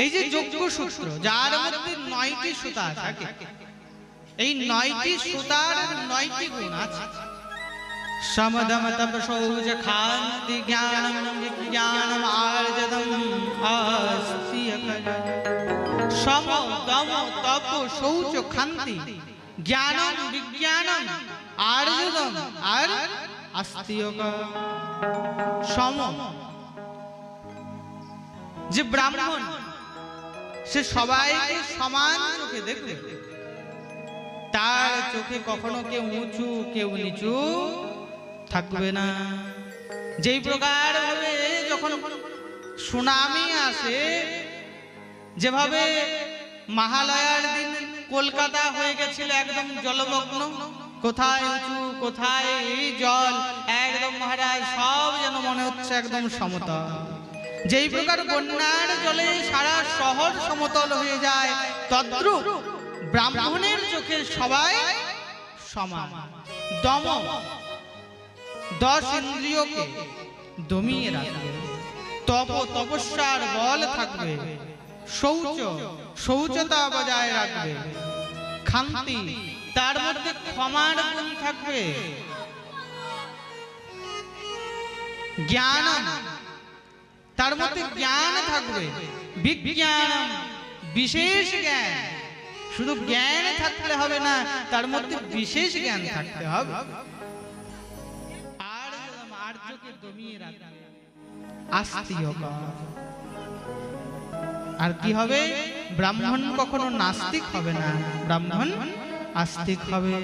এই যে যোগ্য সূত্র যার মধ্যে নয়টি সুতা থাকে। এই নয়টি সুতার নয়টি গুণ আছে। সমদম তপ সৌজ খান্তি জ্ঞানম বিজ্ঞানম আর্জদম আস্তিয় সম দম তপ শৌচ খান্তি জ্ঞানম বিজ্ঞানম আর্জদম আর আস্তিয় সম যে ব্রাহ্মণ সে সবাইকে সমান চোখে দেখবে। তার চোখে কখনো কেউ উঁচু কেউ নিচু থাকবে না। যেই প্রকার ভাবে যখন সুনামি আসে যেভাবে মহালয়ার দিন কলকাতা হয়ে গেছিল একদম জলমগ্ন। কোথায় উঁচু কোথায় জল একদম মহারাজ সব যেন মনে হচ্ছে একদম সমতল যেই প্রকার বন্যার জলে শহর সমতল হয়ে যায়। তদ্রুপ ব্রাহ্মণের চোখে সবাই সমান। দম দশ ইন্দ্রিয়কে দমিয়ে রাখবে। তপ তপস্যার বল থাকবে। শৌচ শৌচতা বজায় রাখবে। খান্তি তার মধ্যে ক্ষমার গুণ থাকবে। জ্ঞান তার মধ্যে জ্ঞান থাকবে। বিজ্ঞান বিশেষ জ্ঞান। শুধু জ্ঞান থাকতে হবে না তার মধ্যে বিশেষ জ্ঞান থাকতে হবে। আর আর্যকে দমিয়ে রাখবে আস্তিয় আর কি হবে? ব্রাহ্মণ কখনো নাস্তিক হবে না। ব্রাহ্মণ আস্তিক হবে।